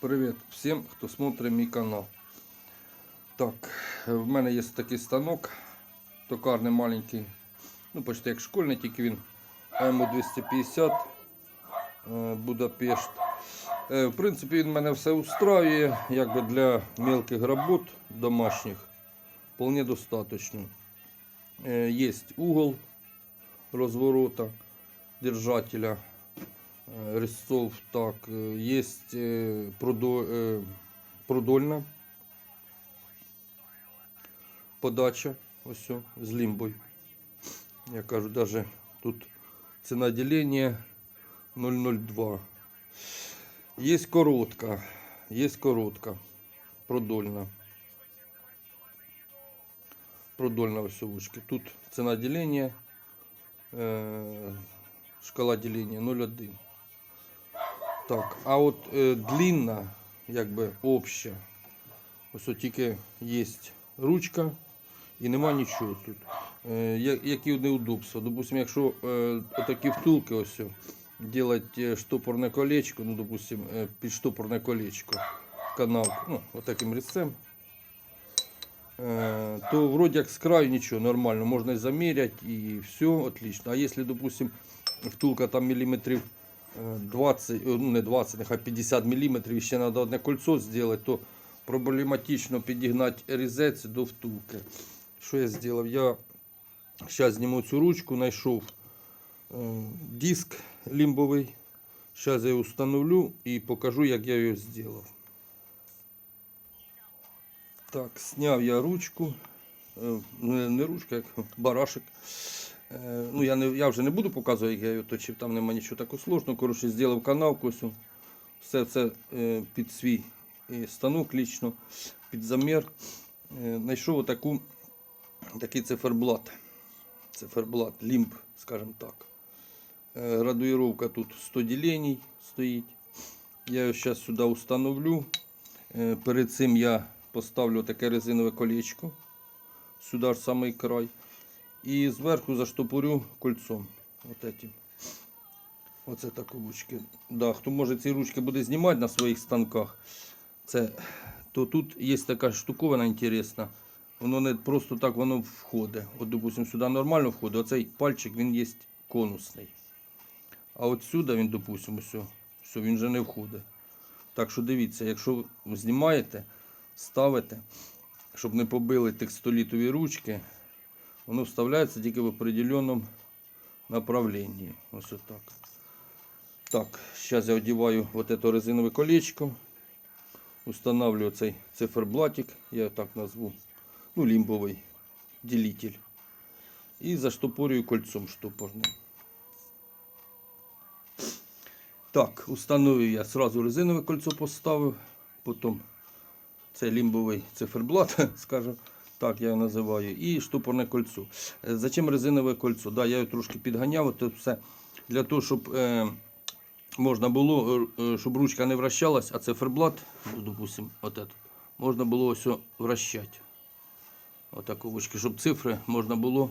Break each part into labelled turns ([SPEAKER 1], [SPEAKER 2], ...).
[SPEAKER 1] Привіт всім, хто смотрить мій канал. Так, в мене є такий станок, токарний маленький, ну почти як школьний, тільки він МУ-250 е, Будапешт. Е, В принципі, він мене все устраює, якби для мелких робот домашніх вполне достаточно. Е, Є угол розворота держателя. Е, резцов, так, є продо, е, продольна подача, ось з лімбою. Я кажу, даже тут ціна ділення 0,02. Є коротка, є коротка, продольна. Продольна ось овочки. Тут ціна ділення, шкала ділення 0,1. Так, а от е, длинна, якби обща. Ось от тільки є ручка і нема нічого тут. Е, які неудобства. Допустим, якщо е, отакі втулки ось делать штопорне колечко, ну, допустим, е, під штопорне колечко, канал, ну, отаким різцем, е, то вроде як з краю нічого, нормально, можна заміряти і все, отлично. А якщо, допустим, втулка там міліметрів е, 20, е, ну не 20, нехай 50 мм, і ще треба одне кольцо зробити, то проблематично підігнати різець до втулки. Що я зробив? Я зараз зніму цю ручку, знайшов е, диск лімбовий. Зараз я його встановлю і покажу, як я його зробив. Так, зняв я ручку. Е, Не, не ручка, як барашек. Е, Ну, я, не, я вже не буду показувати, як я його точив, там нема нічого такого сложного. Коротше, зробив канавку. ось, Все це е, під свій е, станок лічно, під замір. Знайшов отаку, такий циферблат. Циферблат, лімб, скажімо так. Градуїровка тут 100 діленій стоїть. Я його зараз сюди установлю. Перед цим я поставлю таке резинове колечко. Сюди ж самий край. І зверху заштопорю кольцом. От этим. Оце так ручки. Да, хто може ці ручки буде знімати на своїх станках, це, то тут є така штуковина інтересна. Воно не просто так воно входить. От, допустим, сюди нормально входить. Оцей пальчик він є конусний. А от сюди він, допустим, все, все, він вже не входить. Так що дивіться, якщо знімаєте, ставите, щоб не побили текстолітові ручки, воно вставляється тільки в определеному направленні. Ось отак. Так, зараз я одіваю вот это резинове колечко. Устанавливаю цей циферблатик, я його так назву. Ну, лімбовий ділитель. І заштопорюю кольцом штопорним. Так, установив я сразу резинове кольцо поставив, потім це лімбовий циферблат, скажу, так я його називаю, і штопорне кольцо. Е, Зачем резинове кольцо? Да, я його трошки підганяв, це все для того, щоб е, можна було, е, щоб ручка не вращалась, а циферблат, ну, допустим, можна було ось вращати. Отак овочки, щоб цифри можна було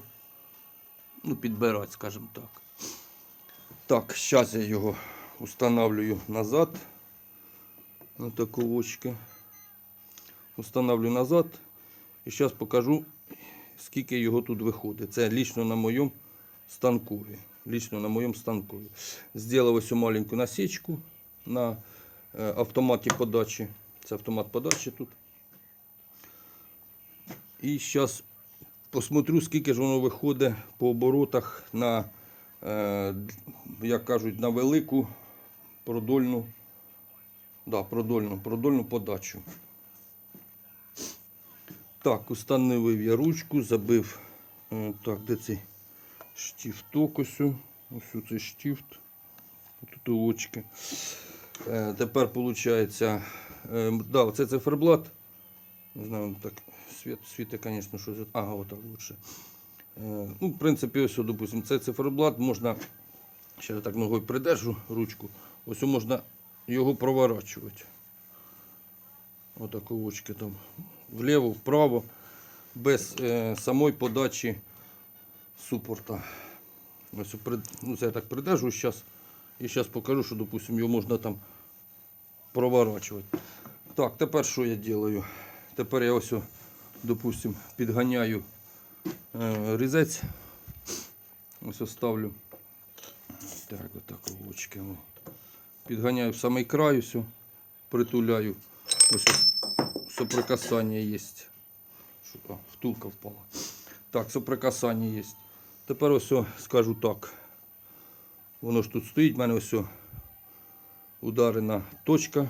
[SPEAKER 1] ну, підбирати, скажімо так. Так, зараз я його устанавливаю назад. На таку очки. Установлю назад. І зараз покажу, скільки його тут виходить. Це лічно на моєму станкові. Лічно на моєму станкові. Зробив ось маленьку насічку на е, автоматі подачі. Це автомат подачі тут. І зараз посмотрю, скільки ж воно виходить по оборотах на, е, як кажуть, на велику продольну, да, продольну, продольну подачу. Так, установив я ручку, забив. Так, де цей штифток ось. Ось цей штифт. Тут очки. Е, тепер виходить, е, да, оце циферблат. Не знаю, так світ, світи, звісно, щось. Ага, отак лучше. Е, ну, в принципі, ось, допустим, цей циферблат можна, ще я так ногою придержу ручку, ось можна його проворачувати. Отак очки там вліво, вправо, без е, самої подачі супорта. Ось, ну, це я так придержу зараз. І зараз покажу, що, допустим, його можна там проворачувати. Так, тепер що я роблю? Тепер я ось, допустим, підганяю е, різець. Ось ось ставлю. Так, отак ручки. Підганяю в самий край, ось, притуляю. Ось соприкасання є. Що, втулка впала. Так, соприкасання є. Тепер ось скажу так. Воно ж тут стоїть, в мене ось ударена точка.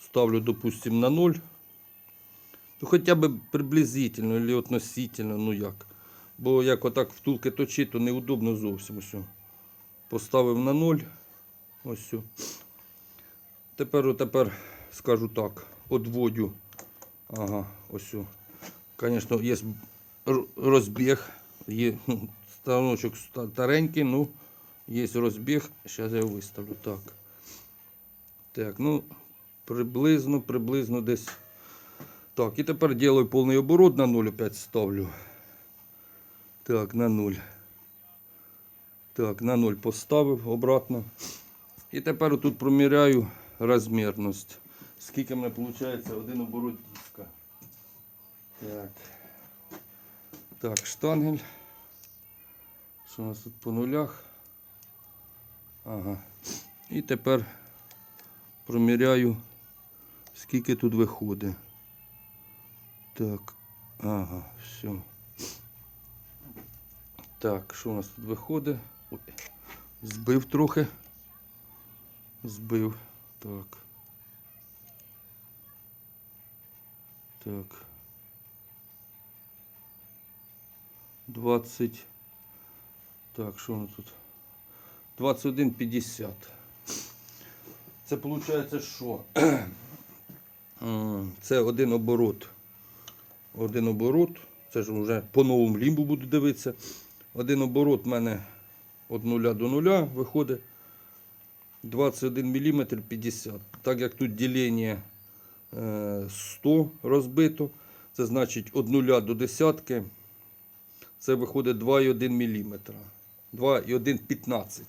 [SPEAKER 1] Ставлю, допустим, на 0. Ну, хоча б приблизительно або относительно, ну як. Бо як отак втулки точить, то неудобно зовсім. Ось. Поставив на 0. Ось. Тепер, тепер скажу так, одводю. Ага, ось. Звісно, є розбіг, є ну, станочок старенький, ну, є розбіг. Зараз я його виставлю. Так. Так, ну, приблизно, приблизно десь. Так, і тепер делаю повний оборот на 0,5 ставлю. Так, на 0. Так, на 0 поставив обратно. І тепер тут проміряю розмірність. Скільки в мене виходить один оборот диска. Так. Так, штангель. Що у нас тут по нулях? Ага. І тепер проміряю, скільки тут виходить. Так, ага, все. Так, що у нас тут виходить? Ой, збив трохи. Збив. Так. Так. 20. Так, що воно тут? 21,50. Це виходить, що? Це один оборот. Один оборот. Це ж вже по новому лімбу буду дивитися. Один оборот в мене від 0 до 0 виходить 21 мм 50. Так як тут ділення 100 розбито, це значить від 0 до десятки. Це виходить 2,1 мм. 2,1 15.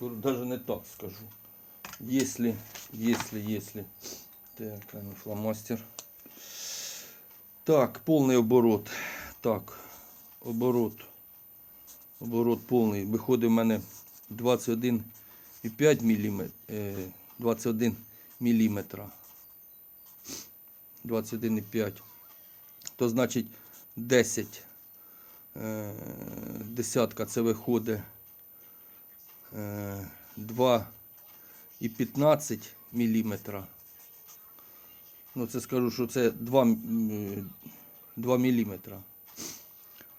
[SPEAKER 1] Навіть не так скажу. Если, если, если. Так, ну, фломастер. Так, повний оборот. Так, оборот. Оборот повний. Виходить в мене 21,5 мм. 21 мм. 21,5. То значить 10. е, Десятка це виходить е, 2,15 мм. Ну, це скажу, що це 2, м, 2 мм.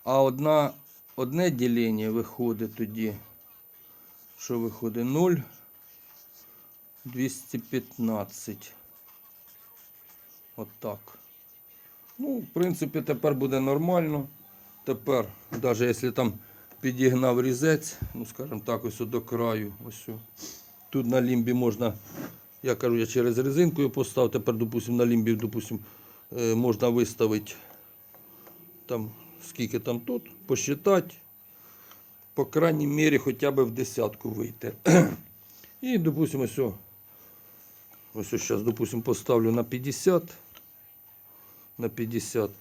[SPEAKER 1] А одна, одне ділення виходить тоді, що виходить 0, 215. От так. Ну, в принципі, тепер буде нормально. Тепер, навіть якщо там підігнав різець, ну, скажімо так, ось до краю, ось. Тут на лімбі можна, я кажу, я через резинку його поставив, тепер, допустим, на лімбі, допустим, е, можна виставити там, скільки там тут, посчитати, по крайній мірі, хоча б в десятку вийти. І, допустим, ось, ось зараз, допустим, поставлю на 50. На 50.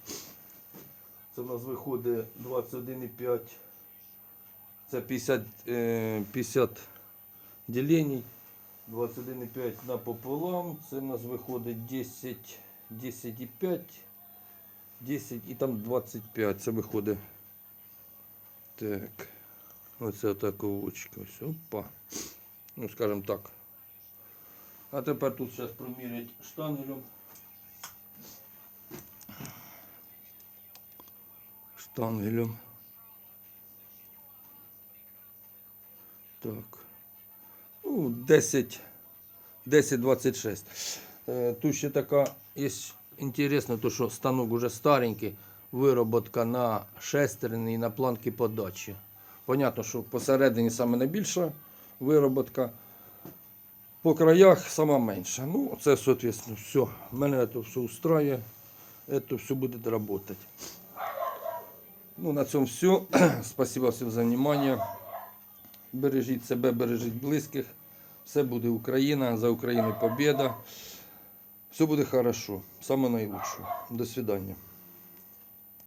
[SPEAKER 1] Це в нас виходить 21,5. Це 50, е, 50 діленій. 21,5 напополам. Це в нас виходить 10, 10,5. 10 і там 25. Це виходить. Так. Оце така очка. Ось, опа. Ну, скажімо так. А тепер тут зараз промірять штангелем. Штангелем. Так. Ну, 10, 10-26. Е, Тут ще така є інтересно, то що станок уже старенький, вироботка на шестерні і на планки подачі. Понятно, що посередині саме найбільша вироботка, по краях сама менша. Ну, це, соответственно, все. Мене це все устраює, це все буде працювати. Ну, на цьому все. Спасибо всім за внимание. Бережіть себе, бережіть близьких. Все буде Україна, за Україну побіда. Все буде хорошо. Саме найлучше. До свидання.